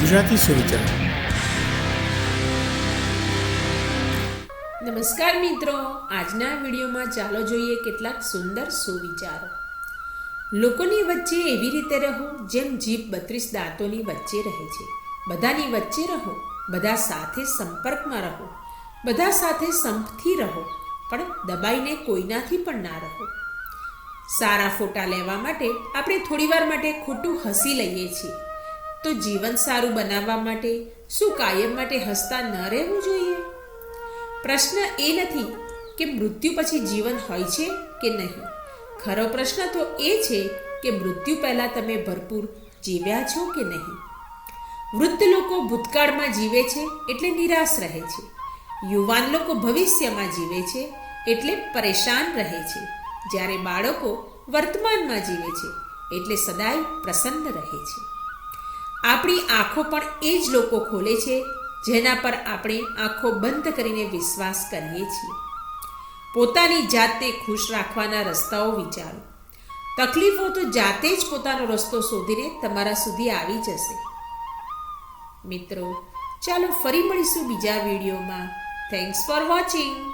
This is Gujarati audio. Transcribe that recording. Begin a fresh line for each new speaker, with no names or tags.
ગુજરાતી સુવિચાર
નમસ્કાર મિત્રો, આજના વિડીયોમાં ચાલો જોઈએ કેટલાક સુંદર સુવિચારો. લોકોની વચ્ચે એવી રીતે રહો જેમ જીભ બત્રીસ દાંતોની વચ્ચે રહે છે. બધાની વચ્ચે રહો, બધા સાથે સંપર્કમાં રહો, બધા સાથે સંપથી રહો, પણ દબાઈને કોઈનાથી પણ ના રહો. સારા ફોટા લેવા માટે આપણે થોડીવાર માટે ખોટું હસી લઈએ છીએ. તો જીવન સારું બનાવવા માટે શું કાયમ માટે હસતા ન રહેવું જોઈએ? પ્રશ્ન એ નથી કે મૃત્યુ પછી જીવન હોય છે કે નહીં. ખરો પ્રશ્ન તો એ છે કે મૃત્યુ પહેલાં તમે ભરપૂર જીવ્યા છો કે નહીં. વૃદ્ધ લોકો ભૂતકાળમાં જીવે છે એટલે નિરાશ રહે છે. યુવાન લોકો ભવિષ્યમાં જીવે છે એટલે પરેશાન રહે છે. જ્યારે બાળકો વર્તમાનમાં જીવે છે એટલે સદાય પ્રસન્ન રહે છે. આપણી આંખો પણ એ જ લોકો ખોલે છે, જેના પર આપણે આંખો બંધ કરીને વિશ્વાસ કરીએ છીએ. પોતાની જાતને ખુશ રાખવાના રસ્તાઓ વિચારો. તકલીફો તો જાતે જ પોતાનો રસ્તો શોધીને તમારા સુધી આવી જશે. મિત્રો, ચાલો ફરી મળીશું બીજા વિડીયોમાં. Thanks for watching